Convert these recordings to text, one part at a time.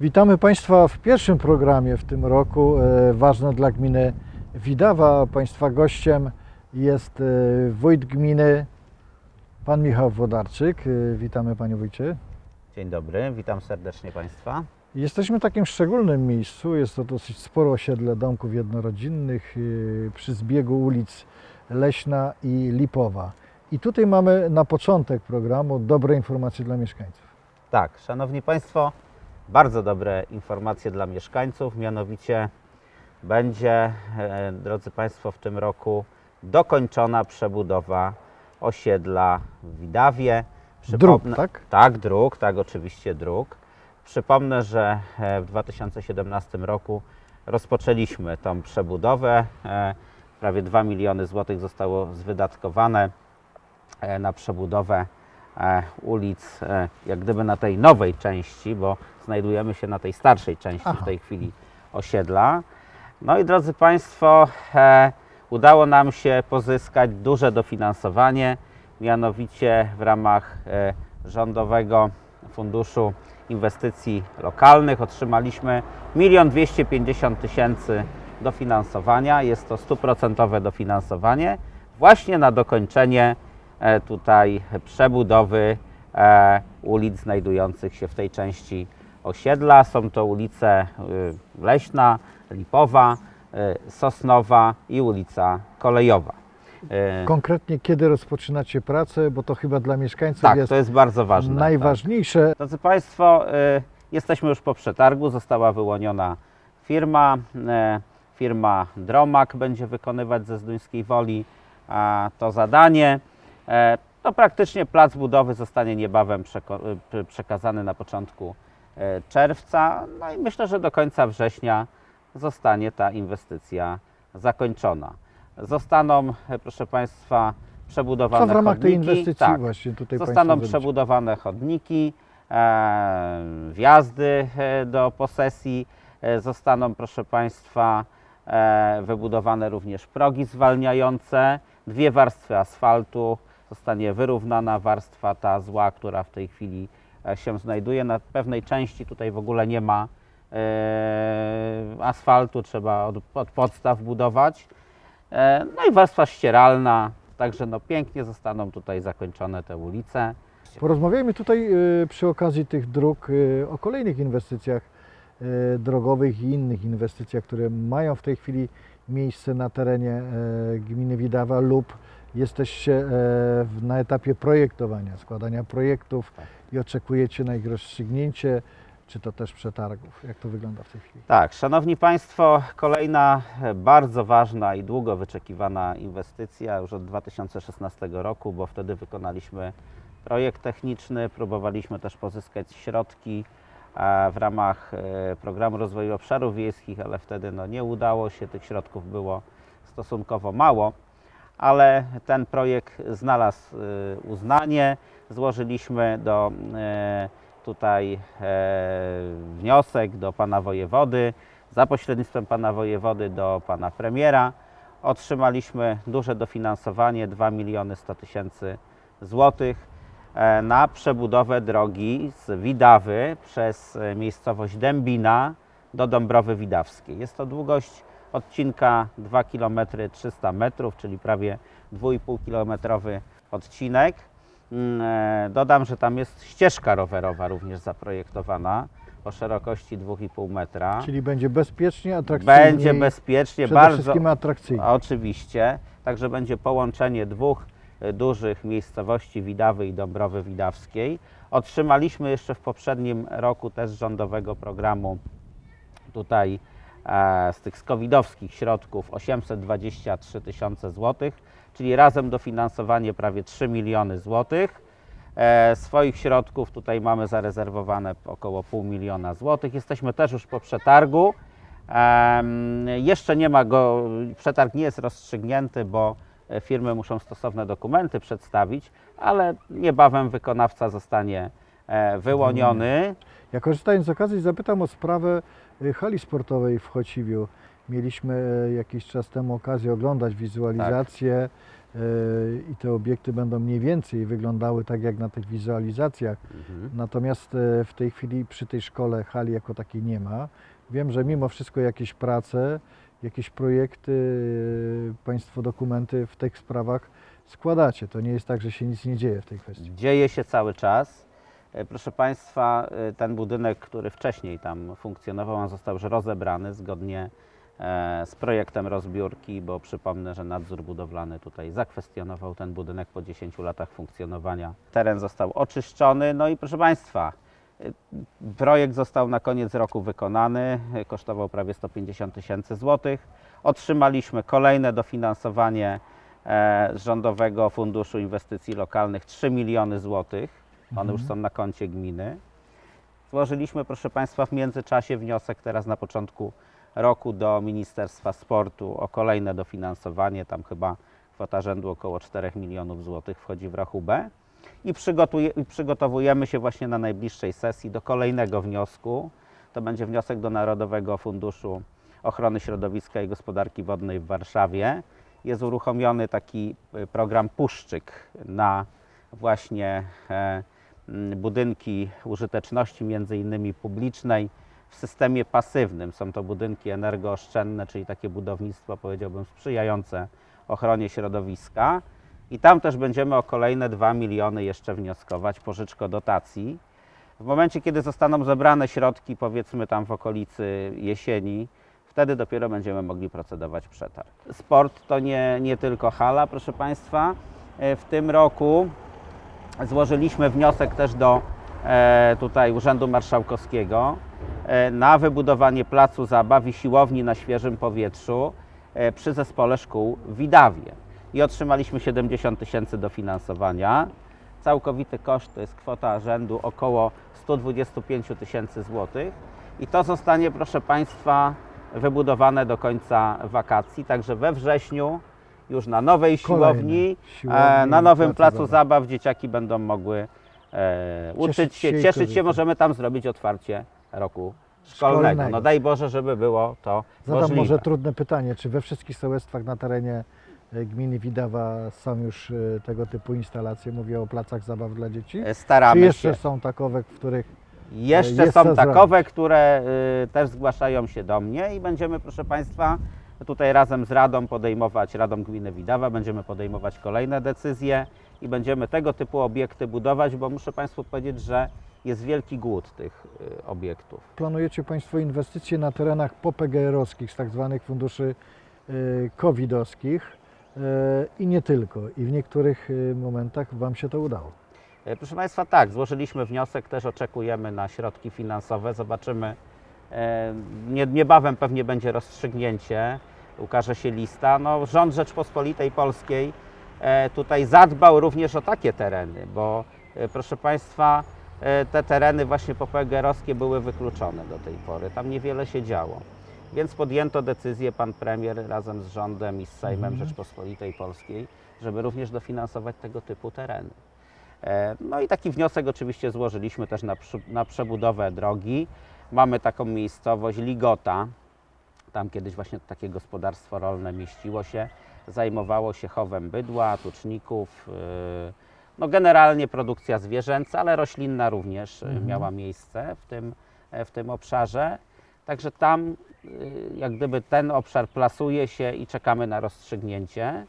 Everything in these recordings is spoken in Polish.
Witamy Państwa w pierwszym programie w tym roku, e, ważne dla gminy Widawa. Państwa gościem jest e, wójt gminy, pan Michał Wodarczyk. E, Witamy Panie Wójcie. Dzień dobry, witam serdecznie Państwa. Jesteśmy w takim szczególnym miejscu, jest to dosyć spore osiedle domków jednorodzinnych przy zbiegu ulic Leśna i Lipowa. I tutaj mamy na początek programu dobre informacje dla mieszkańców. Tak, Szanowni Państwo, bardzo dobre informacje dla mieszkańców, mianowicie będzie, e, drodzy Państwo, w tym roku dokończona przebudowa osiedla w Widawie. Dróg, Przypomnę- tak? Tak, dróg, tak, oczywiście dróg. Przypomnę, że e, w 2017 roku rozpoczęliśmy tą przebudowę. Prawie 2 miliony złotych zostało wydatkowane e, na przebudowę e, ulic, e, jak gdyby na tej nowej części, bo znajdujemy się na tej starszej części Aha. w tej chwili osiedla. No i drodzy Państwo, udało nam się pozyskać duże dofinansowanie, mianowicie w ramach Rządowego Funduszu Inwestycji Lokalnych otrzymaliśmy 1 250 tysięcy dofinansowania. Jest to stuprocentowe dofinansowanie właśnie na dokończenie e, tutaj przebudowy e, ulic znajdujących się w tej części osiedla. Są to ulice y, Leśna, Lipowa, Sosnowa i ulica Kolejowa. Konkretnie kiedy rozpoczynacie pracę, bo to chyba dla mieszkańców Tak, jest to jest bardzo ważne. tak. najważniejsze. Drodzy Państwo, jesteśmy już po przetargu, została wyłoniona firma. Firma Dromak będzie wykonywać ze Zduńskiej Woli to zadanie. E, To praktycznie plac budowy zostanie niebawem y, przekazany na początku e, czerwca. No i myślę, że do końca września zostanie ta inwestycja zakończona. Zostaną, e, proszę Państwa, przebudowane Co w ramach tej chodniki. inwestycji Tak, właśnie tutaj Zostaną przebudowane chodniki, e, wjazdy e, do posesji, e, zostaną, proszę Państwa, e, wybudowane również progi zwalniające, dwie warstwy asfaltu, zostanie wyrównana warstwa ta zła, która w tej chwili e, się znajduje. Na pewnej części tutaj w ogóle nie ma e, asfaltu, trzeba od, od podstaw budować. E, No i warstwa ścieralna, także no pięknie zostaną tutaj zakończone te ulice. Porozmawiajmy tutaj przy okazji tych dróg o kolejnych inwestycjach drogowych i innych inwestycjach, które mają w tej chwili miejsce na terenie e, gminy Widawa lub jesteście e, na etapie projektowania, składania projektów Tak. i oczekujecie na ich rozstrzygnięcie, czy to też przetargów. Jak to wygląda w tej chwili? Tak, Szanowni Państwo, kolejna e, bardzo ważna i długo wyczekiwana inwestycja już od 2016 roku, bo wtedy wykonaliśmy projekt techniczny, próbowaliśmy też pozyskać środki e, w ramach e, Programu Rozwoju Obszarów Wiejskich, ale wtedy no, nie udało się, tych środków było stosunkowo mało, ale ten projekt znalazł e, uznanie. Złożyliśmy do e, tutaj wniosek do pana wojewody, za pośrednictwem pana wojewody do pana premiera. Otrzymaliśmy duże dofinansowanie 2 miliony 100 tysięcy złotych na przebudowę drogi z Widawy przez e, miejscowość Dębina do Dąbrowy Widawskiej. Jest to długość odcinka 2 km 300 metrów, czyli prawie 2,5 kilometrowy odcinek. Mm, e, Dodam, że tam jest ścieżka rowerowa również zaprojektowana o szerokości 2,5 metra. Czyli będzie bezpiecznie, atrakcyjnie. Będzie bezpiecznie, Przede bardzo wszystkim atrakcyjnie. oczywiście. Także będzie połączenie dwóch e, dużych miejscowości Widawy i Dąbrowy Widawskiej. Otrzymaliśmy jeszcze w poprzednim roku też rządowego programu tutaj e, z tych skowidowskich środków 823 tysiące złotych, czyli razem dofinansowanie prawie 3 miliony złotych. E, swoich środków tutaj mamy zarezerwowane około pół miliona złotych. Jesteśmy też już po przetargu. Jeszcze nie ma go, przetarg nie jest rozstrzygnięty, bo firmy muszą stosowne dokumenty przedstawić, ale niebawem wykonawca zostanie e, wyłoniony. Ja korzystając z okazji zapytam o sprawę y, hali sportowej w Chociwiu. Mieliśmy e, jakiś czas temu okazję oglądać wizualizację i te obiekty będą mniej więcej wyglądały tak jak na tych wizualizacjach. Mhm. Natomiast e, w tej chwili przy tej szkole hali jako takiej nie ma. Wiem, że mimo wszystko jakieś prace, jakieś projekty, e, Państwo dokumenty w tych sprawach składacie. To nie jest tak, że się nic nie dzieje w tej kwestii. Dzieje się cały czas. E, Proszę Państwa, e, ten budynek, który wcześniej tam funkcjonował, on został już rozebrany zgodnie z projektem rozbiórki, bo przypomnę, że nadzór budowlany tutaj zakwestionował ten budynek po 10 latach funkcjonowania. Teren został oczyszczony, no i proszę Państwa, projekt został na koniec roku wykonany, kosztował prawie 150 tysięcy złotych. Otrzymaliśmy kolejne dofinansowanie e, z Rządowego Funduszu Inwestycji Lokalnych 3 miliony złotych. One już są na koncie gminy. Złożyliśmy, proszę Państwa, w międzyczasie wniosek teraz na początku roku do Ministerstwa Sportu o kolejne dofinansowanie. Tam chyba kwota rzędu około 4 milionów złotych wchodzi w rachubę. I przygotowujemy się właśnie na najbliższej sesji do kolejnego wniosku. To będzie wniosek do Narodowego Funduszu Ochrony Środowiska i Gospodarki Wodnej w Warszawie. Jest uruchomiony taki y, program Puszczyk na właśnie e, budynki użyteczności, między innymi publicznej, w systemie pasywnym. Są to budynki energooszczędne, czyli takie budownictwo, powiedziałbym, sprzyjające ochronie środowiska. I tam też będziemy o kolejne 2 miliony jeszcze wnioskować, pożyczko dotacji. W momencie, kiedy zostaną zebrane środki, powiedzmy tam w okolicy jesieni, wtedy dopiero będziemy mogli procedować przetarg. Sport to nie, nie tylko hala, proszę Państwa. E, W tym roku złożyliśmy wniosek też do e, tutaj Urzędu Marszałkowskiego e, na wybudowanie placu zabaw i siłowni na świeżym powietrzu przy zespole szkół Widawie. I otrzymaliśmy 70 tysięcy dofinansowania. Całkowity koszt to jest kwota rzędu około 125 tysięcy złotych. I to zostanie, proszę Państwa, wybudowane do końca wakacji. Także we wrześniu już na nowej siłowni, e, na i nowym placu zabaw. zabaw dzieciaki będą mogły e, uczyć się się, cieszyć się. Możemy tam zrobić otwarcie roku szkolnego. Szkolnego. No daj Boże, żeby było to Zadam możliwe. może trudne pytanie, czy we wszystkich sołectwach na terenie gminy Widawa są już e, tego typu instalacje? Mówię o placach zabaw dla dzieci. E, Czy Staramy jeszcze się. są takowe, w których Jeszcze jest są takowe, które y, też zgłaszają się do mnie i będziemy, proszę Państwa, tutaj razem z Radą podejmować, Radą Gminy Widawa, będziemy podejmować kolejne decyzje i będziemy tego typu obiekty budować, bo muszę Państwu powiedzieć, że jest wielki głód tych y, obiektów. planujecie Państwo inwestycje na terenach popgr-owskich z tak zwanych funduszy e, covidowskich e, i nie tylko. I w niektórych e, momentach Wam się to udało. E, Proszę Państwa, tak, złożyliśmy wniosek, też oczekujemy na środki finansowe. Zobaczymy. e, Nie, niebawem pewnie będzie rozstrzygnięcie, ukaże się lista. No, rząd Rzeczpospolitej Polskiej e, tutaj zadbał również o takie tereny, bo e, proszę Państwa, e, te tereny właśnie popegerowskie były wykluczone do tej pory. Tam niewiele się działo. Więc podjęto decyzję, pan premier razem z rządem i z Sejmem Mhm. Rzeczpospolitej Polskiej, żeby również dofinansować tego typu tereny. E, No i taki wniosek oczywiście złożyliśmy też na, na przebudowę drogi. Mamy taką miejscowość Ligota. Tam kiedyś właśnie takie gospodarstwo rolne mieściło się. Zajmowało się chowem bydła, tuczników. yy, No generalnie produkcja zwierzęca, ale roślinna również yy, Mhm. miała miejsce w tym, e, w tym obszarze. Także tam jak gdyby ten obszar plasuje się i czekamy na rozstrzygnięcie.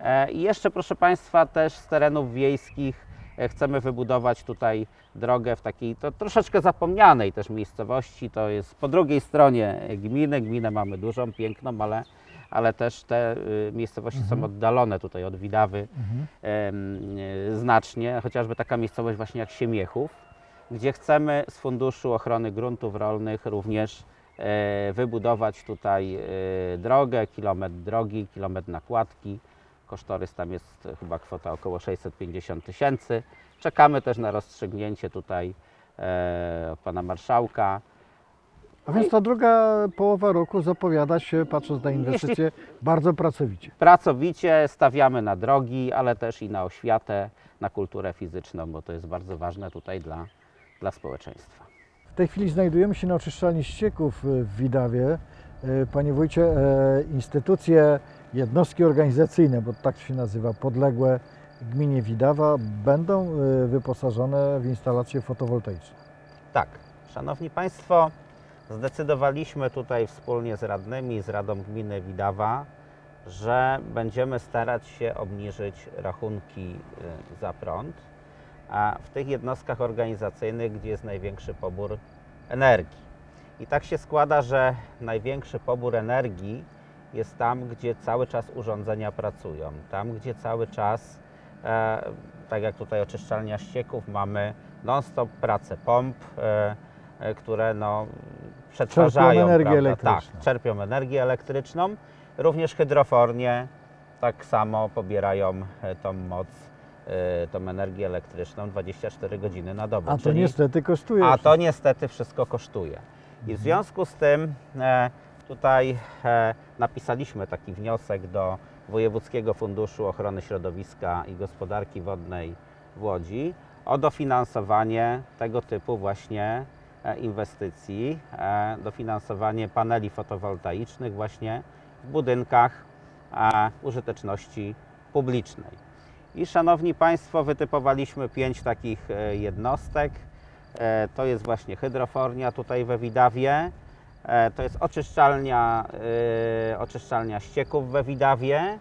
E, I jeszcze, proszę Państwa, też z terenów wiejskich e, chcemy wybudować tutaj drogę w takiej to troszeczkę zapomnianej też miejscowości. To jest po drugiej stronie gminy. Gminę mamy dużą, piękną, ale, ale też te y, miejscowości są Mhm. oddalone tutaj od Widawy Mhm. y, znacznie, chociażby taka miejscowość właśnie jak Siemiechów, gdzie chcemy z Funduszu Ochrony Gruntów Rolnych również wybudować tutaj e, drogę, kilometr drogi, kilometr nakładki. Kosztorys tam jest e, chyba kwota około 650 tysięcy. Czekamy też na rozstrzygnięcie tutaj e, pana marszałka. A więc ta druga połowa roku zapowiada się, patrząc na inwestycje, bardzo pracowicie. Pracowicie stawiamy na drogi, ale też i na oświatę, na kulturę fizyczną, bo to jest bardzo ważne tutaj dla, dla społeczeństwa. W tej chwili znajdujemy się na oczyszczalni ścieków e, w Widawie. E, Panie wójcie, e, instytucje jednostki organizacyjne, bo tak się nazywa, podległe gminie Widawa, będą y, wyposażone w instalacje fotowoltaiczne. Tak, Szanowni Państwo, zdecydowaliśmy tutaj wspólnie z radnymi, z Radą Gminy Widawa, że będziemy starać się obniżyć rachunki za prąd, a w tych jednostkach organizacyjnych, gdzie jest największy pobór energii. I tak się składa, że największy pobór energii jest tam, gdzie cały czas urządzenia pracują, tam, gdzie cały czas, e, tak jak tutaj oczyszczalnia ścieków, mamy non-stop pracę pomp, e, e, które no, przetwarzają energię prawda? elektryczną. Tak, czerpią energię elektryczną. Również hydrofornie tak samo pobierają e, tą moc, tą energię elektryczną 24 godziny na dobę. A to czyli- niestety kosztuje. a to niestety wszystko kosztuje. I w związku z tym e, tutaj e, napisaliśmy taki wniosek do Wojewódzkiego Funduszu Ochrony Środowiska i Gospodarki Wodnej w Łodzi o dofinansowanie tego typu właśnie e, inwestycji, dofinansowanie paneli fotowoltaicznych właśnie w budynkach użyteczności publicznej. I szanowni Państwo, wytypowaliśmy pięć takich e, jednostek. E, To jest właśnie hydrofornia tutaj we Widawie. E, To jest oczyszczalnia, oczyszczalnia ścieków we Widawie.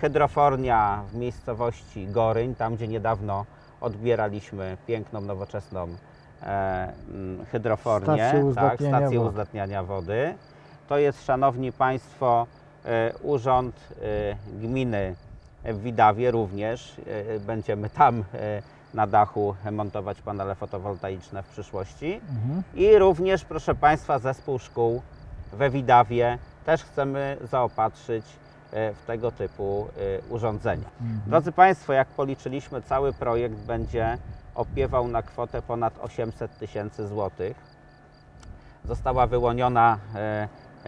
Hydrofornia w miejscowości Goryń, tam gdzie niedawno odbieraliśmy piękną, nowoczesną hydrofornię, Stację tak, uzdatniania stację wody. uzdatniania wody. To jest, Szanowni Państwo, urząd gminy w Widawie również. e, Będziemy tam e, na dachu montować panele fotowoltaiczne w przyszłości. Mhm. I również, proszę Państwa, zespół szkół we Widawie też chcemy zaopatrzyć e, w tego typu urządzenia. Mhm. Drodzy Państwo, jak policzyliśmy, cały projekt będzie opiewał na kwotę ponad 800 tysięcy złotych. Została wyłoniona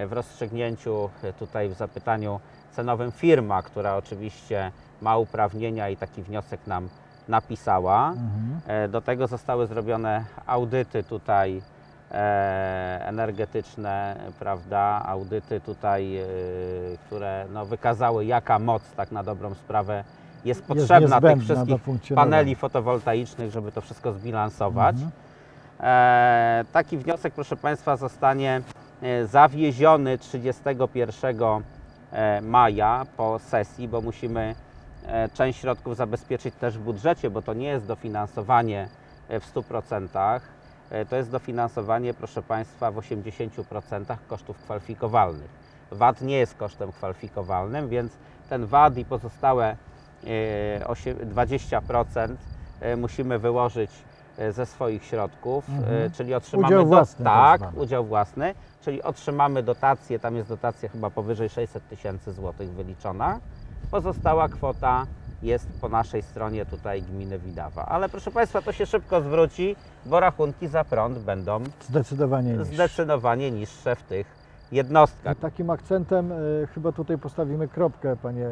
w rozstrzygnięciu tutaj w zapytaniu cenowym firma, która oczywiście ma uprawnienia i taki wniosek nam napisała. Mhm. E, Do tego zostały zrobione audyty tutaj e, energetyczne, prawda, audyty tutaj, e, które no, wykazały jaka moc tak na dobrą sprawę jest potrzebna tych niezbędna do wszystkich paneli fotowoltaicznych, żeby to wszystko zbilansować. Mhm. E, taki wniosek, proszę Państwa, zostanie e, zawieziony 31 e, maja po sesji, bo musimy e, część środków zabezpieczyć też w budżecie, bo to nie jest dofinansowanie e, w 100%. E, To jest dofinansowanie, proszę Państwa, w 80% kosztów kwalifikowalnych. VAT nie jest kosztem kwalifikowalnym, więc ten VAT i pozostałe e, osie- 20% e, musimy wyłożyć e, ze swoich środków, Mhm. e, czyli otrzymamy Udział własny tak tak, udział własny, czyli otrzymamy dotację, tam jest dotacja chyba powyżej 600 tysięcy złotych wyliczona. Pozostała kwota jest po naszej stronie tutaj gminy Widawa. Ale proszę Państwa, to się szybko zwróci, bo rachunki za prąd będą Zdecydowanie niższe. zdecydowanie niższe w tych jednostkach. Takim akcentem e, chyba tutaj postawimy kropkę, panie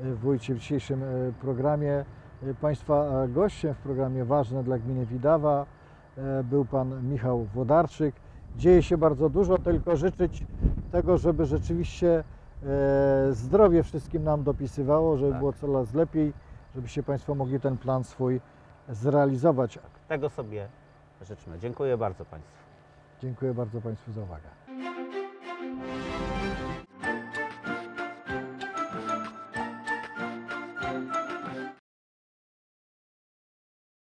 e, wójcie, w dzisiejszym e, programie. E, Państwa e, gościem w programie Ważne dla Gminy Widawa e, był pan Michał Wodarczyk. Dzieje się bardzo dużo, tylko życzyć tego, żeby rzeczywiście zdrowie wszystkim nam dopisywało, żeby Tak. było coraz lepiej, żebyście Państwo mogli ten plan swój zrealizować. Tego sobie życzmy. Dziękuję bardzo Państwu. Dziękuję bardzo Państwu za uwagę.